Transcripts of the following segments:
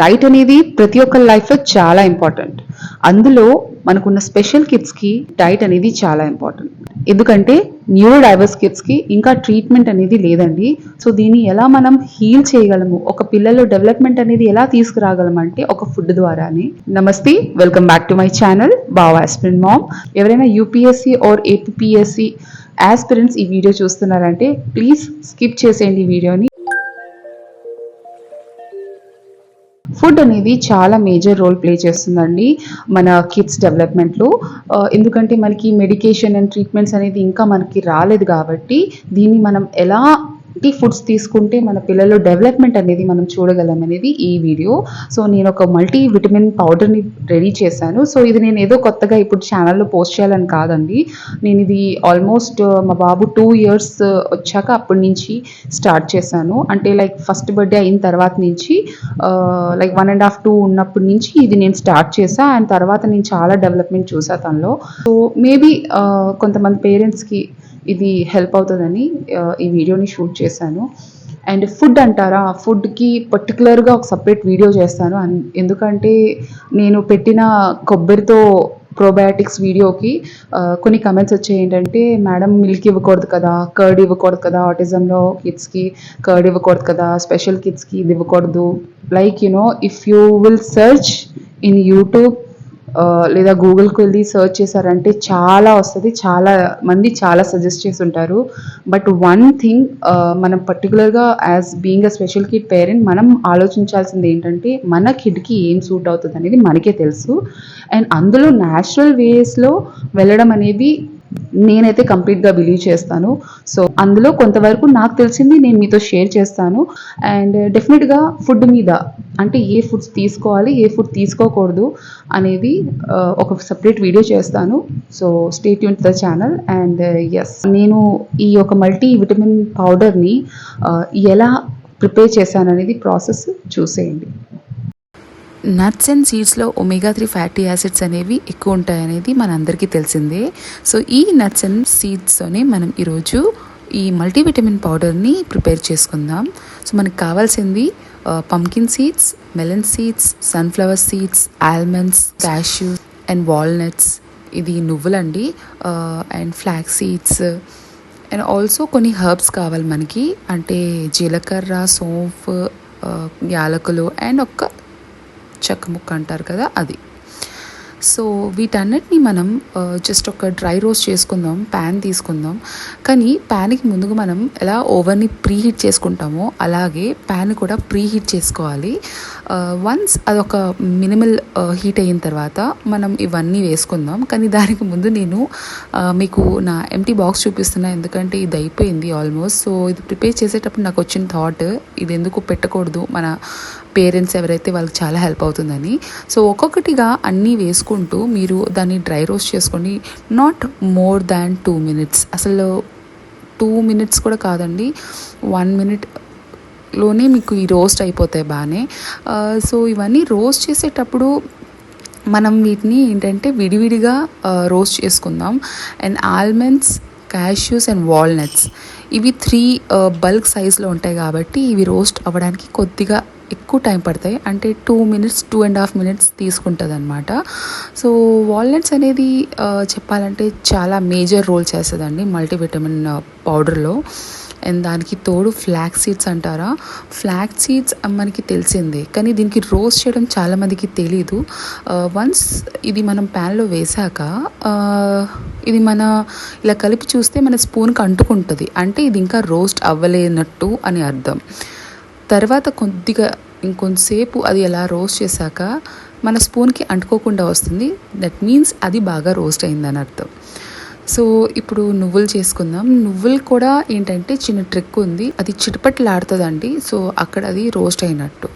Diet అనేది ప్రతి ఒక్కరి లైఫ్లో చాలా ఇంపార్టెంట్. అందులో మనకున్న స్పెషల్ కిడ్స్కి డైట్ అనేది చాలా ఇంపార్టెంట్. ఎందుకంటే న్యూరో డైవర్స్ కిడ్స్కి ఇంకా ట్రీట్మెంట్ అనేది లేదండి. సో దీన్ని ఎలా మనం హీల్ చేయగలము? ఒక పిల్లల్లో డెవలప్మెంట్ అనేది ఎలా తీసుకురాగలం అంటే ఒక ఫుడ్ ద్వారానే. నమస్తే welcome back to my channel బావా ఆస్పిరెంట్ మామ్ ఎవరైనా యూపీఎస్సీ ఆర్ ఏపీఎస్సీ ఆస్పిరెంట్స్ ఈ వీడియో చూస్తున్నారంటే ప్లీజ్ స్కిప్ చేసేయండి ఈ వీడియోని. ఫుడ్ అనేది చాలా మేజర్ రోల్ ప్లే చేస్తుందండి మన కిడ్స్ డెవలప్మెంట్లో. ఎందుకంటే మనకి మెడికేషన్ అండ్ ట్రీట్మెంట్స్ అనేది ఇంకా మనకి రాలేదు కాబట్టి దీన్ని మనం ఎలా ఫుడ్స్ తీసుకుంటే మన పిల్లలు డెవలప్మెంట్ అనేది మనం చూడగలం అనేది ఈ వీడియో. సో నేను ఒక మల్టీ విటమిన్ పౌడర్ని రెడీ చేశాను. సో ఇది నేను ఏదో కొత్తగా ఇప్పుడు ఛానల్లో పోస్ట్ చేయాలని కాదండి. నేను ఇది ఆల్మోస్ట్ మా బాబు టూ ఇయర్స్ వచ్చాక అప్పటి నుంచి స్టార్ట్ చేశాను. అంటే లైక్ ఫస్ట్ బర్త్డే అయిన తర్వాత నుంచి like one and half two ఉన్నప్పటి నుంచి ఇది నేను స్టార్ట్ చేశాను అండ్ తర్వాత నేను చాలా డెవలప్మెంట్ చూసా తనలో. సో మేబీ కొంతమంది పేరెంట్స్కి ఇది హెల్ప్ అవుతుందని ఈ వీడియోని షూట్ చేశాను. అండ్ ఫుడ్ అంటారా? ఫుడ్కి పర్టికులర్గా ఒక సపరేట్ వీడియో చేస్తాను. ఎందుకంటే నేను పెట్టిన కొబ్బరితో ప్రోబయాటిక్స్ వీడియోకి కొన్ని కమెంట్స్ వచ్చాయి. ఏంటంటే మేడం మిల్క్ ఇవ్వకూడదు కదా కర్డ్ ఇవ్వకూడదు కదా ఆటిజంలో కిడ్స్కి కర్డ్ ఇవ్వకూడదు కదా స్పెషల్ కిడ్స్కి ఇది ఇవ్వకూడదు. Like you know if you will search in YouTube లేదా గూగుల్కి వెళ్ళి సర్చ్ చేశారంటే చాలా వస్తుంది చాలా మంది చాలా సజెస్ట్ చేసి ఉంటారు బట్ వన్ థింగ్ మనం పర్టికులర్గా as being a special kid parent మనం ఆలోచించాల్సింది ఏంటంటే మన కిడ్కి ఏం సూట్ అవుతుంది అనేది మనకే తెలుసు. అండ్ అందులో న్యాచురల్ వేస్లో వెళ్ళడం అనేది నేనైతే కంప్లీట్గా బిలీవ్ చేస్తాను. సో అందులో కొంతవరకు నాకు తెలిసింది నేను మీతో షేర్ చేస్తాను. అండ్ డెఫినెట్గా ఫుడ్ మీద అంటే ఏ ఫుడ్స్ తీసుకోవాలి ఏ ఫుడ్ తీసుకోకూడదు అనేది ఒక సపరేట్ వీడియో చేస్తాను. సో స్టేట్ యూన్ ద ఛానల్ అండ్ ఎస్ నేను ఈ యొక్క మల్టీ విటమిన్ పౌడర్ని ఎలా ప్రిపేర్ చేశాను అనేది ప్రాసెస్ చూసేయండి. నట్స్ అండ్ సీడ్స్లో ఒమేగా త్రీ ఫ్యాటీ యాసిడ్స్ అనేవి ఎక్కువ ఉంటాయనేది మనందరికీ తెలిసిందే. సో ఈ నట్స్ అండ్ సీడ్స్తోనే మనం ఈరోజు ఈ మల్టీవిటమిన్ పౌడర్ని ప్రిపేర్ చేసుకుందాం. సో మనకు కావాల్సింది pumpkin seeds melon seeds sunflower seeds almonds cashews and walnuts ఇది నువ్వులండి. And flax seeds and also కొన్ని హర్బ్స్ కావాలి మనకి. అంటే జీలకర్ర సోంఫ్ యాలకులు అండ్ ఒక చెక్క ముక్క అంటారు కదా అది. సో వీటన్నిటిని మనం జస్ట్ ఒక డ్రై రోస్ట్ చేసుకుందాం ప్యాన్ తీసుకుందాం. కానీ ప్యాన్కి ముందుగా మనం ఎలా ఓవెన్ని ప్రీ హీట్ చేసుకుంటామో అలాగే ప్యాన్ కూడా ప్రీ హీట్ చేసుకోవాలి. Uh, వన్స్ అదొక మినిమల్ హీట్ uh, అయిన తర్వాత మనం ఇవన్నీ వేసుకుందాం. కానీ దానికి ముందు నేను uh, మీకు నా ఎంటీ బాక్స్ చూపిస్తున్నా. ఎందుకంటే ఇది అయిపోయింది ఆల్మోస్ట్ సో ఇది ప్రిపేర్ చేసేటప్పుడు నాకు వచ్చిన థాట్ ఇది ఎందుకు పెట్టకూడదు? మన పేరెంట్స్ ఎవరైతే వాళ్ళకి చాలా హెల్ప్ అవుతుందని. సో ఒక్కొక్కటిగా అన్నీ వేసుకుంటూ మీరు దాన్ని డ్రై రోస్ట్ చేసుకొని not more than two minutes అసలు టూ మినిట్స్ కూడా కాదండి. వన్ మినిట్ లోనే మీకు ఈ రోస్ట్ అయిపోతాయి బాగానే. సో ఇవన్నీ రోస్ట్ చేసేటప్పుడు మనం వీటిని ఏంటంటే విడివిడిగా రోస్ట్ చేసుకుందాం. And almonds cashews and walnuts. ఇవి త్రీ బల్క్ సైజ్లో ఉంటాయి కాబట్టి ఇవి రోస్ట్ అవ్వడానికి కొద్దిగా ఎక్కువ టైం పడతాయి. అంటే two minutes two and half minutes తీసుకుంటుంది అనమాట సో వాల్నట్స్ అనేది చెప్పాలంటే చాలా మేజర్ రోల్ చేస్తుందండి మల్టీవిటమిన్ పౌడర్లో. అండ్ దానికి తోడు ఫ్లాక్ సీడ్స్ అంటారా? ఫ్లాక్ సీడ్స్ మనకి తెలిసిందే. కానీ దీనికి రోస్ట్ చేయడం చాలామందికి తెలీదు. వన్స్ ఇది మనం ప్యాన్లో వేసాక ఇది మన ఇలా కలిపి చూస్తే మన స్పూన్కి అంటుకుంటుంది. అంటే ఇది ఇంకా రోస్ట్ అవ్వలేనట్టు అని అర్థం. తర్వాత కొద్దిగా ఇంకొంతసేపు అది ఎలా రోస్ట్ చేశాక మన స్పూన్కి అంటుకోకుండా వస్తుంది. దట్ మీన్స్ అది బాగా రోస్ట్ అయిందని అర్థం. సో ఇప్పుడు నువ్వులు చేసుకుందాం. నువ్వులు కూడా ఏంటంటే చిన్న ట్రిక్ ఉంది. అది చిటపట్లాడుతుందండి. సో అక్కడ అది రోస్ట్ అయినట్టు.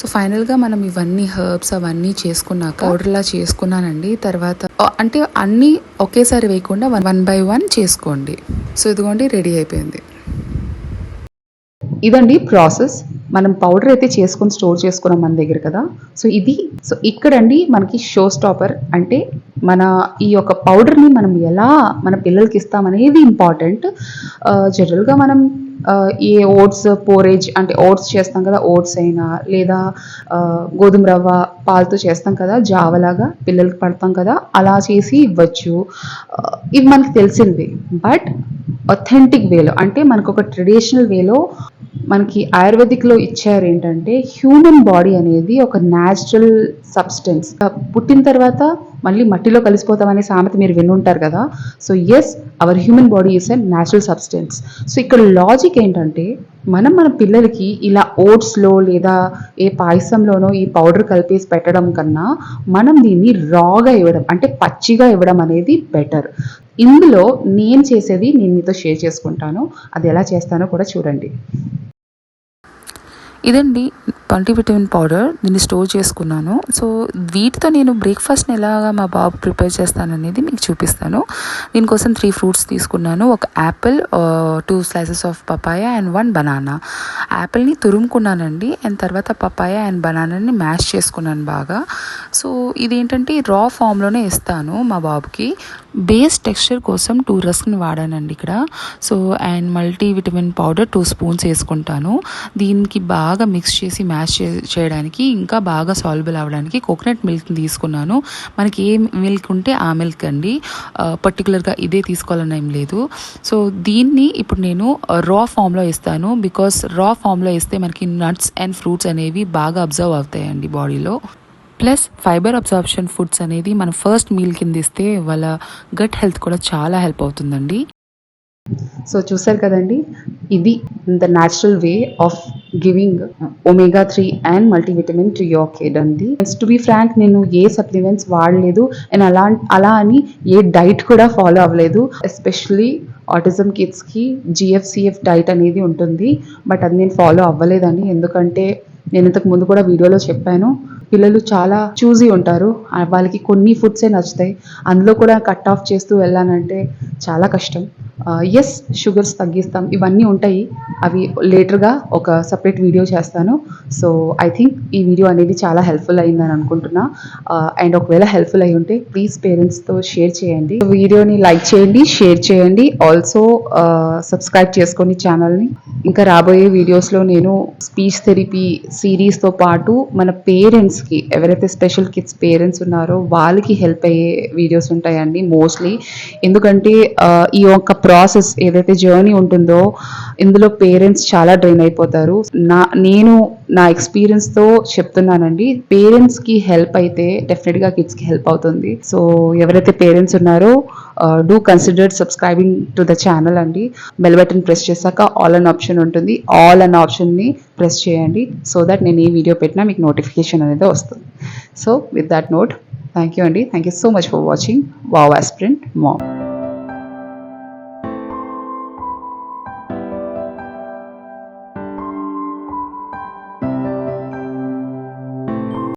సో ఫైనల్గా మనం ఇవన్నీ హర్బ్స్ అవన్నీ చేసుకున్నాక పౌడర్లా చేసుకున్నానండి. తర్వాత అంటే అన్నీ ఒకేసారి వేయకుండా వన్ వన్ బై వన్ చేసుకోండి. సో ఇదిగోండి రెడీ అయిపోయింది. ఇదండి ప్రాసెస్. మనం పౌడర్ అయితే చేసుకొని స్టోర్ చేసుకున్నాం మన దగ్గర కదా. సో ఇది సో ఇక్కడండి మనకి షో స్టాపర్ అంటే మన ఈ యొక్క పౌడర్ని మనం ఎలా మన పిల్లలకి ఇస్తామనేది ఇంపార్టెంట్ జనరల్గా మనం ఏ ఓట్స్ పోరేజ్ అంటే ఓట్స్ చేస్తాం కదా ఓట్స్ అయినా లేదా గోధుమ రవ్వ పాలతో చేస్తాం కదా జావలాగా పిల్లలకి పడతాం కదా అలా చేసి ఇవ్వచ్చు. ఇవి మనకు తెలిసింది. బట్ అథెంటిక్ వేలో అంటే మనకు ఒక ట్రెడిషనల్ వేలో మనకి ఆయుర్వేదిక్లో ఇచ్చారు ఏంటంటే హ్యూమన్ బాడీ అనేది ఒక న్యాచురల్ సబ్స్టెన్స్ పుట్టిన తర్వాత మళ్ళీ మట్టిలో కలిసిపోతామనే సామెత మీరు వినుంటారు కదా. So yes our human body is a natural substance so ఇక్కడ లాజిక్ ఏంటంటే మనం మన పిల్లలకి ఇలా ఓట్స్లో లేదా ఏ పాయసంలోనో ఈ పౌడర్ కలిపేసి పెట్టడం కన్నా మనం దీన్ని రాగా ఇవ్వడం అంటే పచ్చిగా ఇవ్వడం అనేది బెటర్ ఇందులో నేను చేసేది నేను మీతో షేర్ చేసుకుంటాను. అది ఎలా చేస్తానో కూడా చూడండి. ఇదండి మల్టీవిటమిన్ పౌడర్ దీన్ని స్టోర్ చేసుకున్నాను. సో వీటితో నేను బ్రేక్ఫాస్ట్ని ఎలాగా మా బాబు ప్రిపేర్ చేస్తాననేది మీకు చూపిస్తాను. దీనికోసం త్రీ ఫ్రూట్స్ తీసుకున్నాను. ఒక apple two slices of papaya and one banana యాపిల్ని తురుముకున్నానండి. అండ్ తర్వాత పపాయ అండ్ బనానాని మ్యాష్ చేసుకున్నాను బాగా. సో ఇదేంటంటే రా ఫామ్లోనే ఇస్తాను మా బాబుకి. బేస్ టెక్స్చర్ కోసం టూ రస్క్ని వాడానండి ఇక్కడ. So and multi vitamin powder two spoons వేసుకుంటాను. దీనికి బాగా మిక్స్ చేసి మ్యాష్ చేయడానికి ఇంకా బాగా సాల్బుల్ అవ్వడానికి కోకోనట్ మిల్క్ని తీసుకున్నాను. మనకి ఏ మిల్క్ ఉంటే ఆ మిల్క్ అండి. పర్టికులర్గా ఇదే తీసుకోవాలని ఏం లేదు. సో దీన్ని ఇప్పుడు నేను రా ఫామ్లో ఇస్తాను బికాస్ రా ఫామ్లో ఇస్తే మనకి నట్స్ అండ్ ఫ్రూట్స్ అనేవి బాగా అబ్జర్వ్ అవుతాయండి బాడీలో ప్లస్ ఫైబర్ అబ్జార్ప్షన్ ఫుడ్స్ అనేది మన ఫస్ట్ మీల్ కింద ఇస్తే వాళ్ళ గట్ హెల్త్ కూడా చాలా హెల్ప్ అవుతుందండి. సో చూసారు కదండి ఇది the natural way of giving omega three and multivitamin to your kid అండి. టు బి ఫ్రాంక్ నేను ఏ సప్లిమెంట్స్ వాడలేదు అండ్ అలా అలా అని ఏ డైట్ కూడా ఫాలో అవ్వలేదు. ఎస్పెషలీ ఆటిజం కిడ్స్కి జిఎఫ్సిఎఫ్ డైట్ అనేది ఉంటుంది బట్ అది నేను ఫాలో అవ్వలేదండి. ఎందుకంటే నేను ఇంతకు ముందు కూడా వీడియోలో చెప్పాను పిల్లలు చాలా చూసి ఉంటారు. వాళ్ళకి కొన్ని ఫుడ్సే నచ్చుతాయి. అందులో కూడా కట్ ఆఫ్ చేస్తూ వెళ్ళానంటే చాలా కష్టం. ఎస్ షుగర్స్ తగ్గిస్తాం. ఇవన్నీ ఉంటాయి. అవి లేటర్గా ఒక సపరేట్ వీడియో చేస్తాను. సో ఐ థింక్ ఈ వీడియో అనేది చాలా హెల్ప్ఫుల్ అయిందని అనుకుంటున్నా. అండ్ ఒకవేళ హెల్ప్ఫుల్ అయి ఉంటే ప్లీజ్ పేరెంట్స్తో షేర్ చేయండి. వీడియోని లైక్ చేయండి షేర్ చేయండి. ఆల్సో సబ్స్క్రైబ్ చేసుకోండి ఛానల్ని ఇంకా రాబోయే వీడియోస్లో నేను స్పీచ్ థెరపీ సిరీస్తో పాటు మన పేరెంట్స్ పేరెంట్స్కి ఎవరైతే స్పెషల్ కిడ్స్ పేరెంట్స్ ఉన్నారో వాళ్ళకి హెల్ప్ అయ్యే వీడియోస్ ఉంటాయండి మోస్ట్లీ ఎందుకంటే ఈ యొక్క ప్రాసెస్ ఏదైతే జర్నీ ఉంటుందో ఇందులో పేరెంట్స్ చాలా డ్రైన్ అయిపోతారు. నా నేను నా ఎక్స్పీరియన్స్తో చెప్తున్నానండి. పేరెంట్స్కి హెల్ప్ అయితే డెఫినెట్గా కిడ్స్కి హెల్ప్ అవుతుంది. సో ఎవరైతే పేరెంట్స్ ఉన్నారో do consider subscribing to the channel అండి. బెల్ బటన్ ప్రెస్ చేశాక ఆల్ అన్ ఆప్షన్ ఉంటుంది. ఆల్ అన్ ఆప్షన్ని ప్రెస్ చేయండి. సో దట్ నేను ఏ వీడియో పెట్టినా మీకు నోటిఫికేషన్ అనేది వస్తుంది. So with that note thank you అండి. Thank you so much for watching wow aspirant mom